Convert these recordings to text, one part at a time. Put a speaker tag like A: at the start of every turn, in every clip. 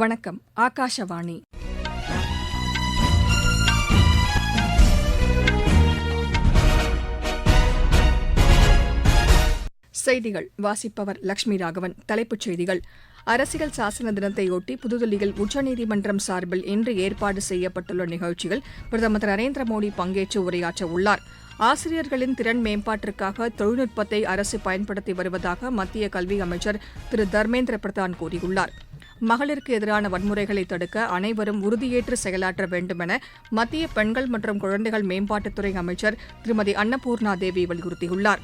A: வணக்கம் ஆகாஷவாணி செய்திகள் வாசிப்பவர் லட்சுமி ராகவன் தலைப்புச் செய்திகள் அரசியல் சாசன தினத்தையொட்டி புதுதில்லியில் உச்சநீதிமன்றம் சார்பில் இன்று ஏற்பாடு செய்யப்பட்டுள்ள நிகழ்ச்சியில் பிரதமர் திரு நரேந்திர மோடி பங்கேற்று உரையாற்ற உள்ளார் ஆசிரியர்களின் திறன் மேம்பாட்டிற்காக தொழில்நுட்பத்தை அரசு பயன்படுத்தி வருவதாக மத்திய கல்வி அமைச்சர் திரு தர்மேந்திர பிரதான் கூறியுள்ளாா் மகளிருக்கு எதிரான வன்முறைகளை தடுக்க அனைவரும் உறுதியேற்று செயலாற்ற வேண்டுமென மத்திய பெண்கள் மற்றும் குழந்தைகள் மேம்பாட்டுத்துறை அமைச்சர் திருமதி அன்னபூர்ணா தேவி வலியுறுத்தியுள்ளார்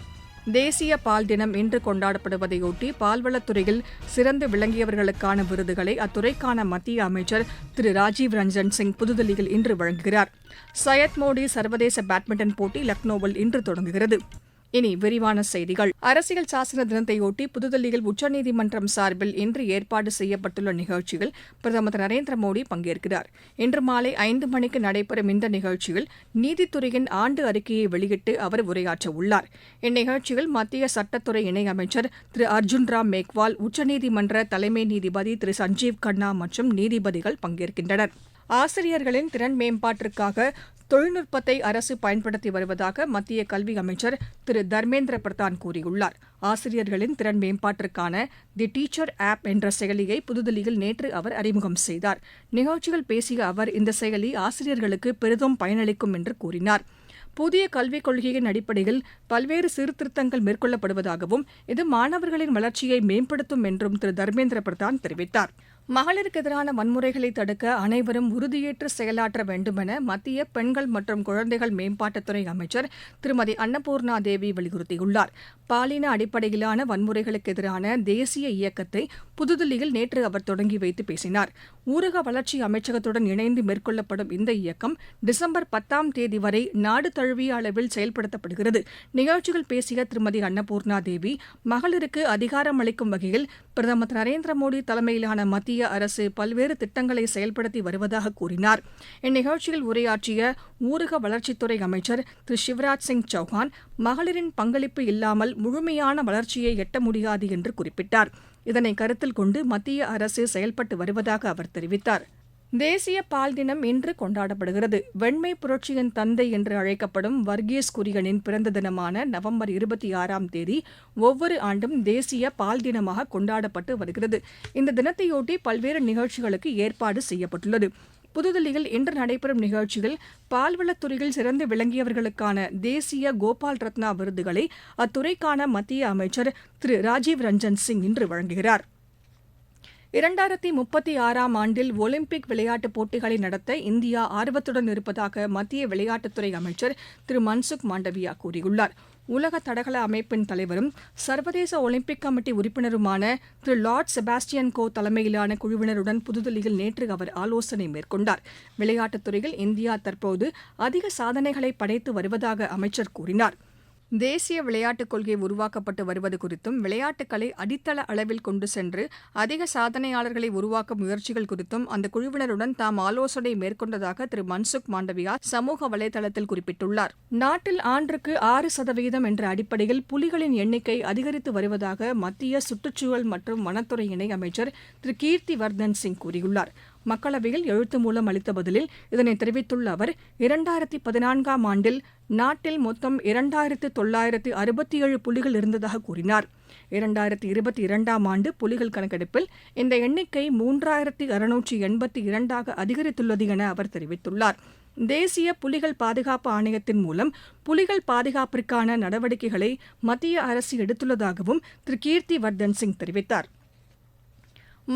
A: தேசிய பால் தினம் இன்று கொண்டாடப்படுவதையொட்டி பால்வளத்துறையில் சிறந்து விளங்கியவர்களுக்கான விருதுகளை அத்துறைக்கான மத்திய அமைச்சர் திரு ராஜீவ் ரஞ்சன் சிங் புதுதில்லியில் இன்று வழங்குகிறார் சையத் மோடி சர்வதேச பேட்மிண்டன் போட்டி லக்னோவில் இன்று தொடங்குகிறது இனி விரிவான செய்திகள் அரசியல் சாசன தினத்தையொட்டி புதுதில்லியில் உச்சநீதிமன்றம் சார்பில் இன்று ஏற்பாடு செய்யப்பட்டுள்ள நிகழ்ச்சியில் பிரதமர் திரு நரேந்திர மோடி பங்கேற்கிறார் இன்று மாலை ஐந்து மணிக்கு நடைபெறும் இந்த நிகழ்ச்சியில் நீதித்துறையின் ஆண்டு அறிக்கையை வெளியிட்டு அவர் உரையாற்ற உள்ளார் இந்நிகழ்ச்சியில் மத்திய சட்டத்துறை இணையமைச்சர் திரு அர்ஜுன் ராம் மேக்வால் உச்சநீதிமன்ற தலைமை நீதிபதி திரு சஞ்சீவ் கண்ணா மற்றும் நீதிபதிகள் பங்கேற்கின்றனர் ஆசிரியர்களின் திறன் மேம்பாட்டிற்காக தொழில்நுட்பத்தை அரசு பயன்படுத்தி வருவதாக மத்திய கல்வி அமைச்சர் திரு தர்மேந்திர பிரதான் கூறியுள்ளார் ஆசிரியர்களின் திறன் மேம்பாட்டிற்கான தி டீச்சர் ஆப் என்ற செயலியை புதுதில்லியில் நேற்று அவர் அறிமுகம் செய்தார் நிகழ்ச்சியில் பேசிய அவர் இந்த செயலி ஆசிரியர்களுக்கு பெரிதும் பயனளிக்கும் என்று கூறினார் புதிய கல்விக் கொள்கையின் அடிப்படையில் பல்வேறு சீர்திருத்தங்கள் மேற்கொள்ளப்படுவதாகவும் இது மாணவர்களின் வளர்ச்சியை மேம்படுத்தும் என்றும் திரு தர்மேந்திர பிரதான் தெரிவித்தாா் மகளிருக்கு எதிரான வன்முறைகளை தடுக்க அனைவரும் உறுதியேற்று செயலாற்ற வேண்டுமென மத்திய பெண்கள் மற்றும் குழந்தைகள் மேம்பாட்டுத்துறை அமைச்சர் திருமதி அன்னபூர்ணா தேவி வலியுறுத்தியுள்ளார் பாலின அடிப்படையிலான வன்முறைகளுக்கு எதிரான தேசிய இயக்கத்தை புதுதில்லியில் நேற்று அவர் தொடங்கி வைத்து பேசினார் ஊரக வளர்ச்சி அமைச்சகத்துடன் இணைந்து மேற்கொள்ளப்படும் இந்த இயக்கம் டிசம்பர் பத்தாம் தேதி வரை நாடு தழுவிய அளவில் செயல்படுத்தப்படுகிறது நிகழ்ச்சியில் பேசிய திருமதி அன்னபூர்ணா தேவி மகளிருக்கு அதிகாரமளிக்கும் வகையில் பிரதமர் நரேந்திர மோடி தலைமையிலான மத்திய மத்திய அரசு பல்வேறு திட்டங்களை செயல்படுத்தி வருவதாக கூறினார் இந்நிகழ்ச்சியில் உரையாற்றிய ஊரக வளர்ச்சித்துறை அமைச்சர் திரு சிவராஜ் சிங் சௌஹான் மகளிரின் பங்களிப்பு இல்லாமல் முழுமையான வளர்ச்சியை எட்ட முடியாது என்று குறிப்பிட்டார் இதனை கருத்தில் கொண்டு மத்திய அரசு செயல்பட்டு வருவதாக அவர் தெரிவித்தாா் தேசிய பால் தினம் இன்று கொண்டாடப்படுகிறது வெண்மை புரட்சியின் தந்தை என்று அழைக்கப்படும் வர்கீஸ் குரியனின் பிறந்த தினமான நவம்பர் இருபத்தி ஆறாம் தேதி ஒவ்வொரு ஆண்டும் தேசிய பால் தினமாக கொண்டாடப்பட்டு வருகிறது இந்த தினத்தையொட்டி பல்வேறு நிகழ்ச்சிகளுக்கு ஏற்பாடு செய்யப்பட்டுள்ளது புதுதில்லியில் இன்று நடைபெறும் நிகழ்ச்சியில் பால்வளத்துறையில் சிறந்து விளங்கியவர்களுக்கான தேசிய கோபால் ரத்னா விருதுகளை அத்துறைக்கான மத்திய அமைச்சர் திரு ராஜீவ் ரஞ்சன் சிங் இன்று வழங்குகிறாா் இரண்டாயிரத்தி முப்பத்தி ஆறாம் ஆண்டில் ஒலிம்பிக் விளையாட்டுப் போட்டிகளை நடத்த இந்தியா ஆர்வத்துடன் இருப்பதாக மத்திய விளையாட்டுத்துறை அமைச்சர் திரு மன்சுக் மாண்டவியா கூறியுள்ளார் உலக தடகள அமைப்பின் தலைவரும் சர்வதேச ஒலிம்பிக் கமிட்டி உறுப்பினருமான திரு லார்ட் செபாஸ்டியன் கோ தலைமையிலான குழுவினருடன் புதுதில்லியில் நேற்று அவர் ஆலோசனை மேற்கொண்டார் விளையாட்டுத் துறையில் இந்தியா தற்போது அதிக சாதனைகளை படைத்து வருவதாக அமைச்சர் கூறினாா் தேசிய விளையாட்டுக் கொள்கை உருவாக்கப்பட்டு வருவது குறித்தும் விளையாட்டுகளை அடித்தள அளவில் கொண்டு சென்று அதிக சாதனையாளர்களை உருவாக்கும் முயற்சிகள் குறித்தும் அந்த குழுவினருடன் தாம் ஆலோசனை மேற்கொண்டதாக திரு மன்சுக் மாண்டவியா சமூக வலைதளத்தில் குறிப்பிட்டுள்ளார் நாட்டில் ஆண்டுக்கு ஆறு சதவீதம் என்ற அடிப்படையில் புலிகளின் எண்ணிக்கை அதிகரித்து வருவதாக மத்திய சுற்றுச்சூழல் மற்றும் வனத்துறை இணை அமைச்சர் திரு கீர்த்தி வர்தன் சிங் கூறியுள்ளார் மக்களவையில் எழுத்து மூலம் அளித்த பதிலில் இதனை தெரிவித்துள்ள அவர் இரண்டாயிரத்தி பதினான்காம் ஆண்டில் நாட்டில் மொத்தம் இரண்டாயிரத்து தொள்ளாயிரத்து அறுபத்தி ஏழு புலிகள் இருந்ததாக கூறினார் இரண்டாயிரத்தி இருபத்தி இரண்டாம் ஆண்டு புலிகள் கணக்கெடுப்பில் இந்த எண்ணிக்கை மூன்றாயிரத்தி அறுநூற்றி எண்பத்தி இரண்டாக அதிகரித்துள்ளது என அவர் தெரிவித்துள்ளார் தேசிய புலிகள் பாதுகாப்பு ஆணையத்தின் மூலம் புலிகள் பாதுகாப்பிற்கான நடவடிக்கைகளை மத்திய அரசு எடுத்துள்ளதாகவும் திரு கீர்த்தி வர்தன் சிங் தெரிவித்தாா்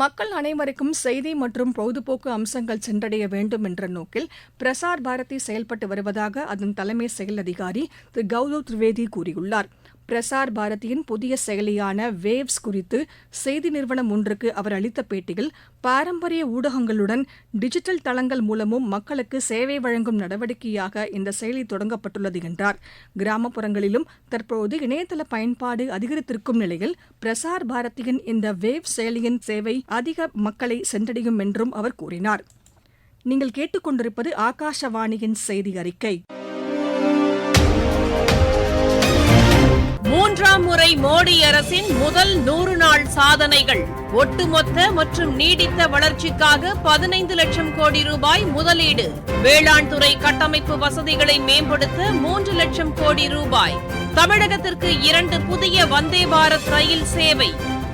A: மக்கள் அனைவருக்கும் செய்தி மற்றும் பொழுதுபோக்கு அம்சங்கள் சென்றடைய வேண்டும் என்ற நோக்கில் பிரசார் பாரதி செயல்பட்டு வருவதாக அதன் தலைமை செயல் அதிகாரி திரு கௌதவ் திரிவேதி கூறியுள்ளாா் பிரசார் பாரதியின் புதிய செயலியான வேவ்ஸ் குறித்து செய்தி நிறுவனம் ஒன்றுக்கு அவர் அளித்த பேட்டியில் பாரம்பரிய ஊடகங்களுடன் டிஜிட்டல் தளங்கள் மூலமும் மக்களுக்கு சேவை வழங்கும் நடவடிக்கையாக இந்த செயலி தொடங்கப்பட்டுள்ளது என்றார் கிராமப்புறங்களிலும் தற்போது இணையதள பயன்பாடு அதிகரித்திருக்கும் நிலையில் பிரசார் பாரதியின் இந்த வேவ் செயலியின் சேவை அதிக மக்களை சென்றடையும் என்றும் அவர் கூறினார் நீங்கள் கேட்டுக்கொண்டிருப்பது ஆகாஷவாணியின் செய்தி அறிக்கை
B: மூன்றாம் முறை மோடி அரசின் முதல் நூறு நாள் சாதனைகள் ஒட்டுமொத்த மற்றும் நீடித்த வளர்ச்சிக்காக பதினைந்து லட்சம் கோடி ரூபாய் முதலீடு வேளாண் துறை கட்டமைப்பு வசதிகளை மேம்படுத்த மூன்று லட்சம் கோடி ரூபாய் தமிழகத்திற்கு இரண்டு புதிய வந்தே பாரத் ரயில் சேவை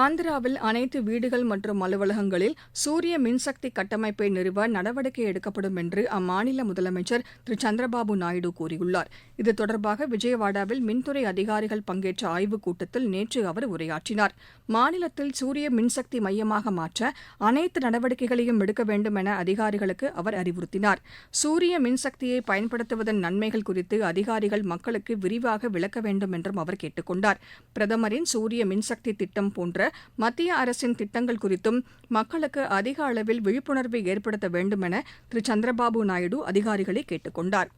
A: ஆந்திராவில் அனைத்து வீடுகள் மற்றும் அலுவலகங்களில் சூரிய மின்சக்தி கட்டமைப்பை நிறுவ நடவடிக்கை எடுக்கப்படும் என்று அம்மாநில முதலமைச்சர் திரு சந்திரபாபு நாயுடு கூறியுள்ளார் இது தொடர்பாக விஜயவாடாவில் மின்துறை அதிகாரிகள் பங்கேற்ற ஆய்வுக் கூட்டத்தில் நேற்று அவர் உரையாற்றினார் மாநிலத்தில் சூரிய மின்சக்தி மையமாக மாற்ற அனைத்து நடவடிக்கைகளையும் எடுக்க வேண்டும் என அதிகாரிகளுக்கு அவர் அறிவுறுத்தினார் சூரிய மின்சக்தியை பயன்படுத்துவதன் நன்மைகள் குறித்து அதிகாரிகள் மக்களுக்கு விரிவாக விளக்க வேண்டும் என்றும் அவர் கேட்டுக் கொண்டார் பிரதமரின் சூரிய மின்சக்தி திட்டம் போன்ற போன்ற மத்திய அரசின் திட்டங்கள் குறித்தும் மக்களுக்கு அதிக அளவில் விழிப்புணர்வை ஏற்படுத்த வேண்டும் என திரு சந்திரபாபு நாயுடு அதிகாரிகளை கேட்டுக் கொண்டார்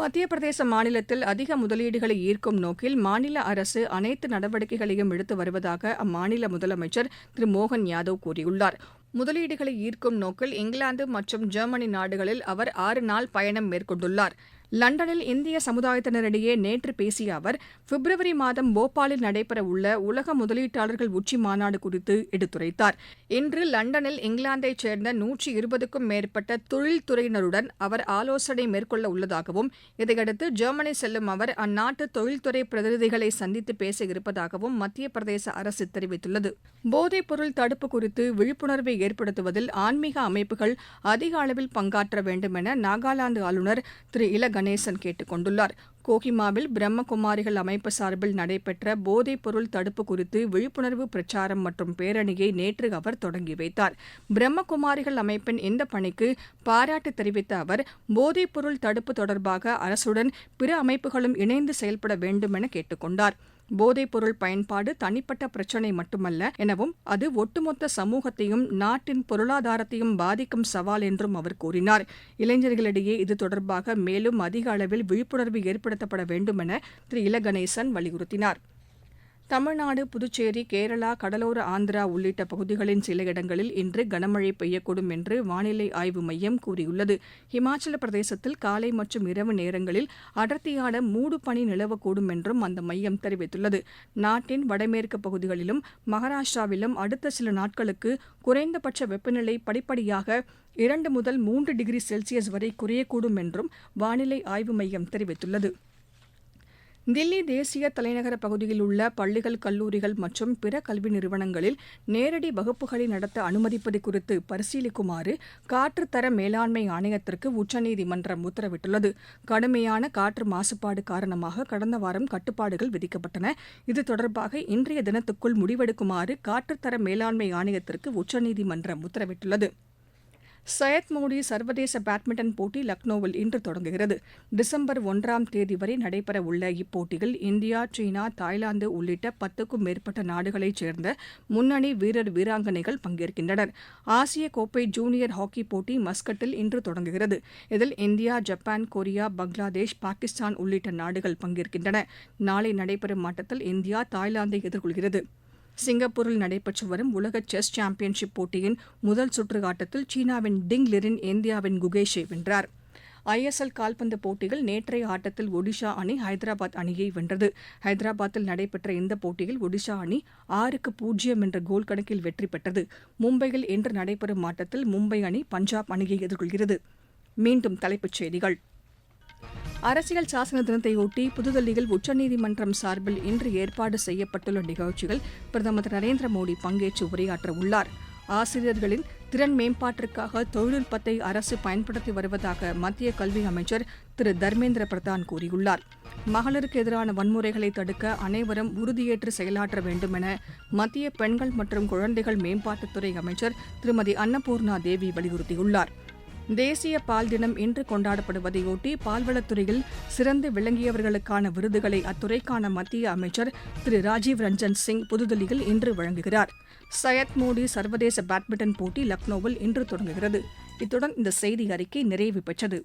A: மத்திய பிரதேச மாநிலத்தில் அதிக முதலீடுகளை ஈர்க்கும் நோக்கில் மாநில அரசு அனைத்து நடவடிக்கைகளையும் எடுத்து வருவதாக அம்மாநில முதலமைச்சர் திரு மோகன் யாதவ் கூறியுள்ளார் முதலீடுகளை ஈர்க்கும் நோக்கில் இங்கிலாந்து மற்றும் ஜெர்மனி நாடுகளில் அவர் ஆறு நாள் பயணம் மேற்கொண்டுள்ளார் லண்டனில் இந்திய சமுதாயத்தினரிடையே நேற்று பேசிய அவர் பிப்ரவரி மாதம் போபாலில் நடைபெறவுள்ள உலக முதலீட்டாளர்கள் உச்சி மாநாடு குறித்து எடுத்துரைத்தார் இன்று லண்டனில் இங்கிலாந்தைச் சேர்ந்த நூற்றி இருபதுக்கும் மேற்பட்ட தொழில்துறையினருடன் அவர் ஆலோசனை மேற்கொள்ள உள்ளதாகவும் இதையடுத்து ஜெர்மனி செல்லும் அவர் அந்நாட்டு தொழில்துறை பிரதிநிதிகளை சந்தித்து பேச இருப்பதாகவும் மத்திய பிரதேச அரசு தெரிவித்துள்ளது போதைப் பொருள் தடுப்பு குறித்து விழிப்புணர்வை ஏற்படுத்துவதில் ஆன்மீக அமைப்புகள் அதிக அளவில் பங்காற்ற வேண்டும் என நாகாலாந்து ஆளுநர் திரு இலகன் கணேசன் கேட்டுக் கொண்டுள்ளார் கோஹிமாவில் பிரம்மகுமாரிகள் அமைப்பு சார்பில் நடைபெற்ற போதைப் பொருள் தடுப்பு குறித்து விழிப்புணர்வு பிரச்சாரம் மற்றும் பேரணியை நேற்று அவர் தொடங்கி வைத்தார் பிரம்மகுமாரிகள் அமைப்பின் இந்த பணிக்கு பாராட்டு தெரிவித்த அவர் போதைப் பொருள் தடுப்பு தொடர்பாக அரசுடன் பிற அமைப்புகளும் இணைந்து செயல்பட வேண்டும் என கேட்டுக் கொண்டாா் பொருள் பயன்பாடு தனிப்பட்ட பிரச்சினை மட்டுமல்ல எனவும் அது ஒட்டுமொத்த சமூகத்தையும் நாட்டின் பொருளாதாரத்தையும் பாதிக்கும் சவால் என்றும் அவர் கூறினார் இளைஞர்களிடையே இது தொடர்பாக மேலும் அதிக அளவில் விழிப்புணர்வு ஏற்படுத்தப்பட வேண்டும் என திரு இல கணேசன் வலியுறுத்தினாா் தமிழ்நாடு புதுச்சேரி கேரளா கடலோர ஆந்திரா உள்ளிட்ட பகுதிகளின் சில இடங்களில் இன்று கனமழை பெய்யக்கூடும் என்று வானிலை ஆய்வு மையம் கூறியுள்ளது இமாச்சல பிரதேசத்தில் காலை மற்றும் இரவு நேரங்களில் அடர்த்தியான மூடு பனி நிலவக்கூடும் என்றும் அந்த மையம் தெரிவித்துள்ளது நாட்டின் வடமேற்கு பகுதிகளிலும் மகாராஷ்டிராவிலும் அடுத்த சில நாட்களுக்கு குறைந்தபட்ச வெப்பநிலை படிப்படியாக இரண்டு முதல் மூன்று டிகிரி செல்சியஸ் வரை குறையக்கூடும் என்றும் வானிலை ஆய்வு மையம் தெரிவித்துள்ளது தில்லி தேசிய தலைநகர பகுதியில் உள்ள பள்ளிகள் கல்லூரிகள் மற்றும் பிற கல்வி நிறுவனங்களில் நேரடி வகுப்புகளை நடத்த அனுமதிப்பது குறித்து பரிசீலிக்குமாறு காற்றுத்தர மேலாண்மை ஆணையத்திற்கு உச்சநீதிமன்றம் உத்தரவிட்டுள்ளது கடுமையான காற்று மாசுபாடு காரணமாக கடந்த வாரம் கட்டுப்பாடுகள் விதிக்கப்பட்டன இது தொடர்பாக இன்றைய தினத்துக்குள் முடிவெடுக்குமாறு காற்றுத்தர மேலாண்மை ஆணையத்திற்கு உச்சநீதிமன்றம் உத்தரவிட்டுள்ளது சையத் மோடி சர்வதேச பேட்மிண்டன் போட்டி லக்னோவில் இன்று தொடங்குகிறது டிசம்பர் ஒன்றாம் தேதி வரை நடைபெறவுள்ள இப்போட்டியில் இந்தியா சீனா தாய்லாந்து உள்ளிட்ட பத்துக்கும் மேற்பட்ட நாடுகளைச் சேர்ந்த முன்னணி வீரர் வீராங்கனைகள் பங்கேற்கின்றனர் ஆசிய கோப்பை ஜூனியர் ஹாக்கி போட்டி மஸ்கட்டில் இன்று தொடங்குகிறது இதில் India Japan Korea Bangladesh Pakistan உள்ளிட்ட நாடுகள் பங்கேற்கின்றன நாளை நடைபெறும் ஆட்டத்தில் இந்தியா தாய்லாந்தை எதிர்கொள்கிறது சிங்கப்பூரில் நடைபெற்று வரும் உலக செஸ் சாம்பியன்ஷிப் போட்டியின் முதல் சுற்று ஆட்டத்தில் சீனாவின் டிங் லிரின் இந்தியாவின் குகேஷை வென்றார் ஐஎஸ்எல் கால்பந்து போட்டியில் நேற்றைய ஆட்டத்தில் ஒடிஷா அணி ஹைதராபாத் அணியை வென்றது ஹைதராபாத்தில் நடைபெற்ற இந்த போட்டியில் ஒடிஷா அணி ஆறுக்கு பூஜ்ஜியம் என்ற கோல் கணக்கில் வெற்றி பெற்றது மும்பையில் இன்று நடைபெறும் ஆட்டத்தில் மும்பை அணி பஞ்சாப் அணியை எதிர்கொள்கிறது மீண்டும் தலைப்புச் செய்திகள் அரசியல் சாசன தினத்தையொட்டி புதுதில்லியில் உச்சநீதிமன்றம் சார்பில் இன்று ஏற்பாடு செய்யப்பட்டுள்ள நிகழ்ச்சியில் பிரதமர் திரு நரேந்திர மோடி பங்கேற்று உரையாற்ற உள்ளார் ஆசிரியர்களின் திறன் மேம்பாட்டிற்காக தொழில்நுட்பத்தை அரசு பயன்படுத்தி வருவதாக மத்திய கல்வி அமைச்சர் திரு தர்மேந்திர பிரதான் கூறியுள்ளார் மகளிருக்கு எதிரான வன்முறைகளை தடுக்க அனைவரும் உறுதியேற்று செயலாற்ற வேண்டும் என மத்திய பெண்கள் மற்றும் குழந்தைகள் மேம்பாட்டுத்துறை அமைச்சர் திருமதி அன்னபூர்ணா தேவி வலியுறுத்தியுள்ளாா் தேசிய பால் தினம் இன்று கொண்டாடப்படுவதையொட்டி பால்வளத்துறையில் சிறந்து விளங்கியவர்களுக்கான விருதுகளை அத்துறைக்கான மத்திய அமைச்சர் திரு ராஜீவ் ரஞ்சன் சிங் புதுதில்லியில் இன்று வழங்குகிறார் சையத் மோடி சர்வதேச பேட்மிண்டன் போட்டி லக்னோவில் இன்று தொடங்குகிறது இத்துடன் இந்த செய்தி அறிக்கை நிறைவு பெற்றது